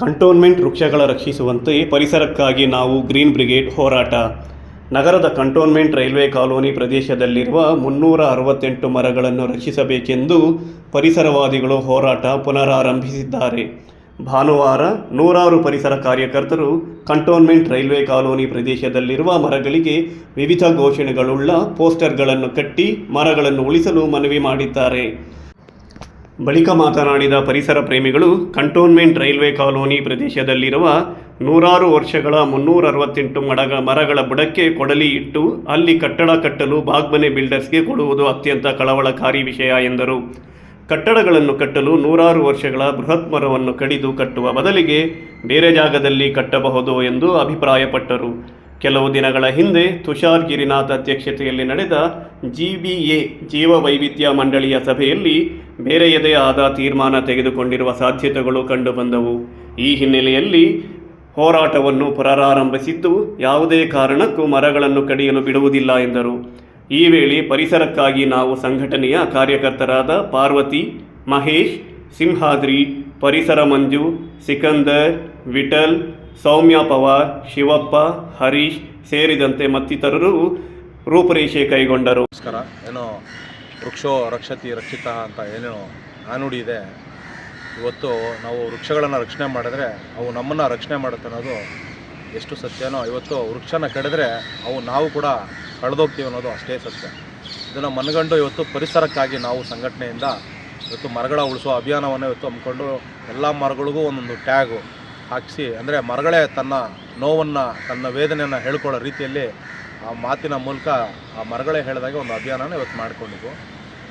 Cantonment ವೃಕ್ಷಗಳ ರಕ್ಷಿಸುವಂತೆ ಪರಿಸರಕ್ಕಾಗಿ ನಾವು green brigade ಹೋರಾಟ. ನಗರದ ಕಂಟೋನ್ಮೆಂಟ್ ರೈಲ್ವೆ ಕಾಲೋನಿ ಪ್ರದೇಶದಲ್ಲಿರುವ ಮುನ್ನೂರ ಅರವತ್ತೆಂಟು ಮರಗಳನ್ನು ರಕ್ಷಿಸಬೇಕೆಂದು ಪರಿಸರವಾದಿಗಳು ಹೋರಾಟ ಪುನರಾರಂಭಿಸಿದ್ದಾರೆ. ಭಾನುವಾರ ನೂರಾರು ಪರಿಸರ ಕಾರ್ಯಕರ್ತರು ಕಂಟೋನ್ಮೆಂಟ್ ರೈಲ್ವೆ ಕಾಲೋನಿ ಪ್ರದೇಶದಲ್ಲಿರುವ ಮರಗಳಿಗೆ ವಿವಿಧ ಘೋಷಣೆಗಳುಳ್ಳ ಪೋಸ್ಟರ್ಗಳನ್ನು ಕಟ್ಟಿ ಮರಗಳನ್ನು ಉಳಿಸಲು ಮನವಿ ಮಾಡಿದ್ದಾರೆ. ಬಳಿಕ ಮಾತನಾಡಿದ ಪರಿಸರ ಪ್ರೇಮಿಗಳು, ಕಂಟೋನ್ಮೆಂಟ್ ರೈಲ್ವೆ ಕಾಲೋನಿ ಪ್ರದೇಶದಲ್ಲಿರುವ ನೂರಾರು ವರ್ಷಗಳ ಮುನ್ನೂರ ಅರವತ್ತೆಂಟು ಮಡಗ ಮರಗಳ ಬುಡಕ್ಕೆ ಕೊಡಲಿ ಇಟ್ಟು ಅಲ್ಲಿ ಕಟ್ಟಡ ಕಟ್ಟಲು ಬಾಗ್ಮನೆ ಬಿಲ್ಡರ್ಸ್ಗೆ ಕೊಡುವುದು ಅತ್ಯಂತ ಕಳವಳಕಾರಿ ವಿಷಯ ಎಂದರು. ಕಟ್ಟಡಗಳನ್ನು ಕಟ್ಟಲು ನೂರಾರು ವರ್ಷಗಳ ಬೃಹತ್ ಮರವನ್ನು ಕಡಿದು ಕಟ್ಟುವ ಬದಲಿಗೆ ಬೇರೆ ಜಾಗದಲ್ಲಿ ಕಟ್ಟಬಹುದು ಎಂದು ಅಭಿಪ್ರಾಯಪಟ್ಟರು. ಕೆಲವು ದಿನಗಳ ಹಿಂದೆ ತುಷಾರ್ ಗಿರಿನಾಥ್ ಅಧ್ಯಕ್ಷತೆಯಲ್ಲಿ ನಡೆದ ಜಿಬಿಎ ಜೀವ ವೈವಿಧ್ಯ ಮಂಡಳಿಯ ಸಭೆಯಲ್ಲಿ ಬೇರೆಯದೇ ಆದ ತೀರ್ಮಾನ ತೆಗೆದುಕೊಂಡಿರುವ ಸಾಧ್ಯತೆಗಳು ಕಂಡುಬಂದವು. ಈ ಹಿನ್ನೆಲೆಯಲ್ಲಿ ಹೋರಾಟವನ್ನು ಪುನರಾರಂಭಿಸಿದ್ದು ಯಾವುದೇ ಕಾರಣಕ್ಕೂ ಮರಗಳನ್ನು ಕಡಿಯಲು ಬಿಡುವುದಿಲ್ಲ ಎಂದರು. ಈ ವೇಳೆ ಪರಿಸರಕ್ಕಾಗಿ ನಾವು ಸಂಘಟನೆಯ ಕಾರ್ಯಕರ್ತರಾದ ಪಾರ್ವತಿ, ಮಹೇಶ್, ಸಿಂಹಾದ್ರಿ, ಪರಿಸರ ಮಂಜು, ಸಿಕಂದರ್, ವಿಠಲ್ ಸೌಮ್ಯ ಪವಾರ್ ಶಿವಪ್ಪ, ಹರೀಶ್ ಸೇರಿದಂತೆ ಮತ್ತಿತರರು ರೂಪರೇಷೆ ಕೈಗೊಂಡರು. ನಮಸ್ಕಾರ. ಏನೋ ವೃಕ್ಷೋ ರಕ್ಷತಿ ರಕ್ಷಿತ ಅಂತ ಏನೇನು ನಾನುಡಿ ಇದೆ. ಇವತ್ತು ನಾವು ವೃಕ್ಷಗಳನ್ನು ರಕ್ಷಣೆ ಮಾಡಿದ್ರೆ ಅವು ನಮ್ಮನ್ನು ರಕ್ಷಣೆ ಮಾಡುತ್ತೆ ಅನ್ನೋದು ಎಷ್ಟು ಸತ್ಯನೋ, ಇವತ್ತು ವೃಕ್ಷನ ಕಡಿದ್ರೆ ಅವು ನಾವು ಕೂಡ ಕಳೆದೋಗ್ತೀವಿ ಅನ್ನೋದು ಅಷ್ಟೇ ಸತ್ಯ. ಇದನ್ನು ಮನಗಂಡು ಇವತ್ತು ಪರಿಸರಕ್ಕಾಗಿ ನಾವು ಸಂಘಟನೆಯಿಂದ ಇವತ್ತು ಮರಗಳ ಉಳಿಸುವ ಅಭಿಯಾನವನ್ನು ಇವತ್ತು ಹಮ್ಮಿಕೊಂಡು ಎಲ್ಲ ಮರಗಳಿಗೂ ಒಂದೊಂದು ಟ್ಯಾಗು. ಹಾಕಿಸಿ, ಅಂದರೆ ಮರಗಳೇ ತನ್ನ ನೋವನ್ನು, ತನ್ನ ವೇದನೆಯನ್ನು ಹೇಳ್ಕೊಳ್ಳೋ ರೀತಿಯಲ್ಲಿ ಆ ಮಾತಿನ ಮೂಲಕ ಆ ಮರಗಳೇ ಹೇಳಿದಾಗೆ ಒಂದು ಅಭಿಯಾನನ ಇವತ್ತು ಮಾಡಿಕೊಂಡಿದ್ವು.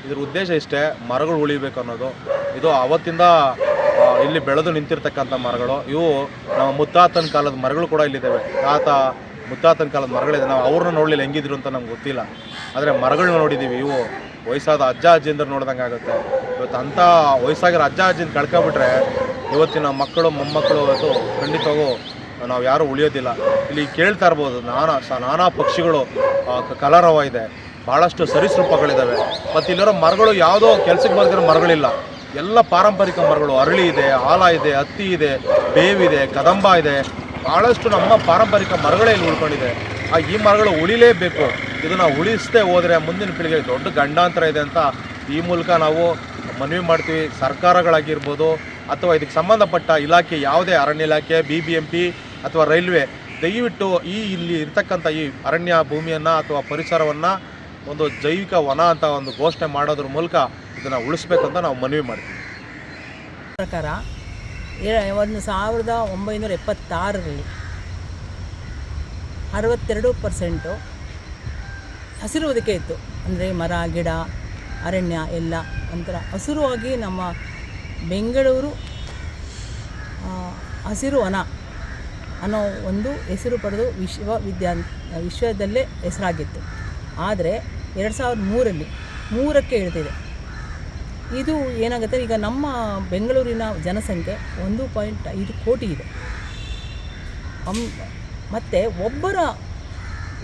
ಇದ್ರ ಉದ್ದೇಶ ಇಷ್ಟೇ, ಮರಗಳು ಉಳಿಬೇಕು ಅನ್ನೋದು. ಇದು ಅವತ್ತಿಂದ ಇಲ್ಲಿ ಬೆಳೆದು ನಿಂತಿರ್ತಕ್ಕಂಥ ಮರಗಳು. ಇವು ನಮ್ಮ ಮುತ್ತಾತನ ಕಾಲದ ಮರಗಳು ಕೂಡ ಇಲ್ಲಿದ್ದಾವೆ. ತಾತ, ಮುತ್ತಾತನ ಕಾಲದ ಮರಗಳಿದೆ. ನಾವು ಅವ್ರನ್ನ ನೋಡಲಿಲ್ಲ, ಹೆಂಗಿದ್ರು ಅಂತ ನಮ್ಗೆ ಗೊತ್ತಿಲ್ಲ. ಆದರೆ ಮರಗಳನ್ನ ನೋಡಿದ್ದೀವಿ. ಇವು ವಯಸ್ಸಾದ ಅಜ್ಜ ಅಜ್ಜಿಂದ್ರ ನೋಡ್ದಂಗೆ ಆಗುತ್ತೆ. ಇವತ್ತು ಅಂಥ ವಯಸ್ಸಾಗಿರೋ ಅಜ್ಜ ಅಜ್ಜಿನ ಕಳ್ಕೊಬಿಟ್ರೆ ಇವತ್ತಿನ ಮಕ್ಕಳು, ಮೊಮ್ಮಕ್ಕಳು ಇವತ್ತು ಖಂಡಿತವಾಗೂ ನಾವು ಯಾರೂ ಉಳಿಯೋದಿಲ್ಲ. ಇಲ್ಲಿ ಕೇಳ್ತಾ ಇರ್ಬೋದು, ನಾನಾ ಸ, ನಾನಾ ಪಕ್ಷಿಗಳು ಕಲರವ ಇದೆ. ಭಾಳಷ್ಟು ಸರೀಸೃಪಗಳಿದ್ದಾವೆ ಮತ್ತು ಇಲ್ಲಿರೋ ಮರಗಳು ಯಾವುದೋ ಕೆಲಸಕ್ಕೆ ಬರ್ದಿರೋ ಮರಗಳಿಲ್ಲ. ಎಲ್ಲ ಪಾರಂಪರಿಕ ಮರಗಳು, ಅರಳಿ ಇದೆ, ಆಲ ಇದೆ, ಹತ್ತಿ ಇದೆ ಬೇವಿದೆ ಕದಂಬ ಇದೆ. ಭಾಳಷ್ಟು ನಮ್ಮ ಪಾರಂಪರಿಕ ಮರಗಳೇ ಇಲ್ಲಿ ಉಳ್ಕೊಂಡಿದೆ. ಆ, ಈ ಮರಗಳು ಉಳಿಲೇಬೇಕು. ಇದನ್ನು ಉಳಿಸದೆ ಹೋದರೆ ಮುಂದಿನ ಪೀಳಿಗೆಗೆ ದೊಡ್ಡ ಗಂಡಾಂತರ ಇದೆ ಅಂತ ಈ ಮೂಲಕ ನಾವು ಮನವಿ ಮಾಡ್ತೀವಿ. ಸರ್ಕಾರಗಳಾಗಿರ್ಬೋದು ಅಥವಾ ಇದಕ್ಕೆ ಸಂಬಂಧಪಟ್ಟ ಇಲಾಖೆ, ಯಾವುದೇ ಅರಣ್ಯ ಇಲಾಖೆ ಬಿ ಬಿ ಎಂ ಪಿ ಅಥವಾ ರೈಲ್ವೆ, ದಯವಿಟ್ಟು ಈ ಇಲ್ಲಿ ಇರ್ತಕ್ಕಂಥ ಈ ಅರಣ್ಯ ಭೂಮಿಯನ್ನು ಅಥವಾ ಪರಿಸರವನ್ನು ಒಂದು ಜೈವಿಕ ವನ ಅಂತ ಒಂದು ಘೋಷಣೆ ಮಾಡೋದ್ರ ಮೂಲಕ ಇದನ್ನು ಅಂತ ನಾವು ಮನವಿ ಮಾಡ್ತೀವಿ. ಪ್ರಕಾರ ಒಂದು ಸಾವಿರದ ಒಂಬೈನೂರ ಎಪ್ಪತ್ತಾರರಲ್ಲಿ ಅರವತ್ತೆರಡು ಪರ್ಸೆಂಟು ಹಸಿರು ಹೊದಿಕೆ ಇತ್ತು. ಅಂದರೆ ಮರ, ಗಿಡ, ಅರಣ್ಯ ಎಲ್ಲ ಒಂಥರ ಹಸಿರುವಾಗಿ ನಮ್ಮ ಬೆಂಗಳೂರು ಹಸಿರು ವನ ಅನ್ನೋ ಒಂದು ಹೆಸರು ಪಡೆದು ವಿಶ್ವವಿದ್ಯಾ ವಿಶ್ವದಲ್ಲೇ ಹೆಸರಾಗಿತ್ತು. ಆದರೆ ಎರಡು ಸಾವಿರದ ಮೂರಲ್ಲಿ ಮೂರಕ್ಕೆ ಇಳಿದಿದೆ. ಇದು ಏನಾಗುತ್ತೆ, ಈಗ ನಮ್ಮ ಬೆಂಗಳೂರಿನ ಜನಸಂಖ್ಯೆ ಒಂದು ಪಾಯಿಂಟ್ ಐದು ಕೋಟಿ ಇದೆ. ಮತ್ತು ಒಬ್ಬರ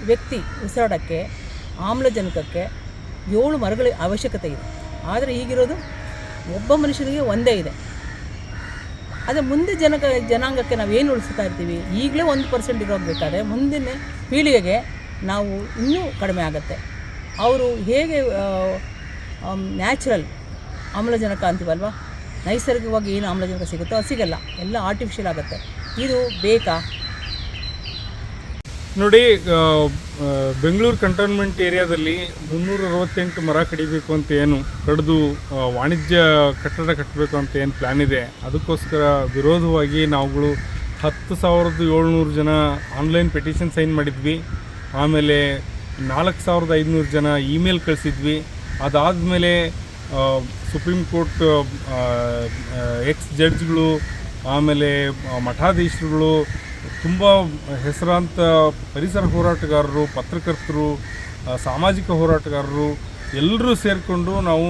ವ್ಯಕ್ತಿ ಉಸಿರಾಡೋಕ್ಕೆ ಆಮ್ಲಜನಕಕ್ಕೆ ಏಳು ಮರಗಳ ಅವಶ್ಯಕತೆ ಇದೆ. ಆದರೆ ಈಗಿರೋದು ಒಬ್ಬ ಮನುಷ್ಯನಿಗೆ ಒಂದೇ ಇದೆ. ಅದೇ ಮುಂದೆ ಜನಕ, ಜನಾಂಗಕ್ಕೆ ನಾವು ಏನು ಉಳಿಸ್ತಾ ಇರ್ತೀವಿ? ಈಗಲೇ ಒಂದು ಪರ್ಸೆಂಟ್ ಇರೋಗ್ಬೇಕಾದ್ರೆ ಮುಂದಿನ ಪೀಳಿಗೆಗೆ ನಾವು ಇನ್ನೂ ಕಡಿಮೆ ಆಗುತ್ತೆ. ಅವರು ಹೇಗೆ ನ್ಯಾಚುರಲ್ ಆಮ್ಲಜನಕ ಅಂತೀವಲ್ವ? ನೈಸರ್ಗಿಕವಾಗಿ ಏನು ಆಮ್ಲಜನಕ ಸಿಗುತ್ತೋ ಅದು ಸಿಗಲ್ಲ. ಎಲ್ಲ ಆರ್ಟಿಫಿಷಿಯಲ್ ಆಗುತ್ತೆ. ಇದು ಬೇಕಾ? ನೋಡಿ ಬೆಂಗಳೂರು ಕಂಟೋನ್ಮೆಂಟ್ ಏರಿಯಾದಲ್ಲಿ ಮುನ್ನೂರ ಅರವತ್ತೆಂಟು ಮರ ಕಡಿಬೇಕು ಅಂತ ಏನು, ಕಡಿದು ವಾಣಿಜ್ಯ ಕಟ್ಟಡ ಕಟ್ಟಬೇಕು ಅಂತ ಏನು ಪ್ಲ್ಯಾನ್ ಇದೆ. ಅದಕ್ಕೋಸ್ಕರ ವಿರೋಧವಾಗಿ ನಾವುಗಳು ಹತ್ತು ಸಾವಿರದ ಏಳ್ನೂರು ಜನ ಆನ್ಲೈನ್ ಪೆಟಿಷನ್ ಸೈನ್ ಮಾಡಿದ್ವಿ. ಆಮೇಲೆ ನಾಲ್ಕು ಸಾವಿರದ ಐದುನೂರು ಜನ ಇಮೇಲ್ ಕಳಿಸಿದ್ವಿ. ಅದಾದಮೇಲೆ ಸುಪ್ರೀಂ ಕೋರ್ಟ್ ಎಕ್ಸ್ ಜಡ್ಜ್ಗಳು ಆಮೇಲೆ ಮಠಾಧೀಶರುಗಳು ತುಂಬ ಹೆಸರಾಂತ ಪರಿಸರ ಹೋರಾಟಗಾರರು, ಪತ್ರಕರ್ತರು ಸಾಮಾಜಿಕ ಹೋರಾಟಗಾರರು, ಎಲ್ಲರೂ ಸೇರಿಕೊಂಡು ನಾವು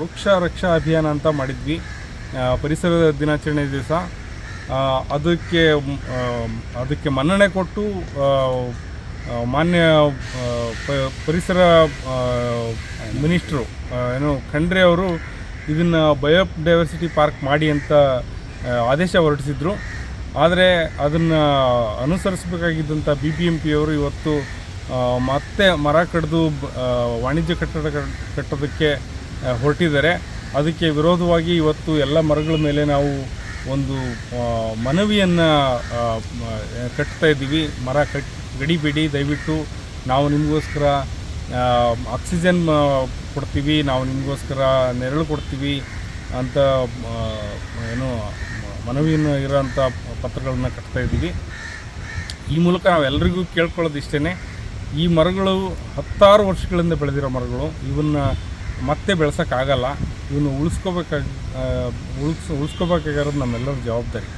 ವೃಕ್ಷ ರಕ್ಷಾ ಅಭಿಯಾನ ಅಂತ ಮಾಡಿದ್ವಿ. ಪರಿಸರ ದಿನಾಚರಣೆ ದಿವಸ. ಅದಕ್ಕೆ ಅದಕ್ಕೆ ಮನ್ನಣೆ ಕೊಟ್ಟು ಮಾನ್ಯ ಪರಿಸರ ಮಿನಿಸ್ಟ್ರು ಏನು ಖಂಡ್ರೆ ಅವರು ಇದನ್ನು ಬಯೋಡೈವರ್ಸಿಟಿ ಪಾರ್ಕ್ ಮಾಡಿ ಅಂತ ಆದೇಶ ಹೊರಡಿಸಿದ್ರು ಆದರೆ ಅದನ್ನು ಅನುಸರಿಸಬೇಕಾಗಿದ್ದಂಥ ಬಿ ಬಿ ಎಂ ಪಿಯವರು ಇವತ್ತು ಮತ್ತೆ ಮರ ಕಡಿದು ವಾಣಿಜ್ಯ ಕಟ್ಟಡ ಕಟ್ಟೋದಕ್ಕೆ ಹೊರಟಿದ್ದಾರೆ. ಅದಕ್ಕೆ ವಿರೋಧವಾಗಿ ಇವತ್ತು ಎಲ್ಲ ಮರಗಳ ಮೇಲೆ ನಾವು ಒಂದು ಮನವಿಯನ್ನು ಕಟ್ತಾ ಇದ್ದೀವಿ. ಮರ ಕಟ್, ಗಡಿಬೇಡಿ, ದಯವಿಟ್ಟು ನಾವು ನಿಮಗೋಸ್ಕರ ಆಕ್ಸಿಜನ್ ಕೊಡ್ತೀವಿ. ನಾವು ನಿಮಗೋಸ್ಕರ ನೆರಳು ಕೊಡ್ತೀವಿ ಅಂತ ಏನು ಮನವಿಯನ್ನು ಇರೋಂಥ ಪತ್ರಗಳನ್ನು ಕಟ್ತಾ ಇದ್ದೀವಿ. ಈ ಮೂಲಕ ನಾವೆಲ್ಲರಿಗೂ ಕೇಳ್ಕೊಳ್ಳೋದು ಇಷ್ಟೇ ಈ ಮರಗಳು ಹತ್ತಾರು ವರ್ಷಗಳಿಂದ ಬೆಳೆದಿರೋ ಮರಗಳು, ಇವನ್ನ ಮತ್ತೆ ಬೆಳೆಸೋಕ್ಕಾಗಲ್ಲ, ಇವನ್ನ ಉಳಿಸ್ಕೋಬೇಕಾಗಿ ಉಳಿಸ್, ಉಳಿಸ್ಕೋಬೇಕಾಗಿರೋದು ನಮ್ಮೆಲ್ಲರ ಜವಾಬ್ದಾರಿ.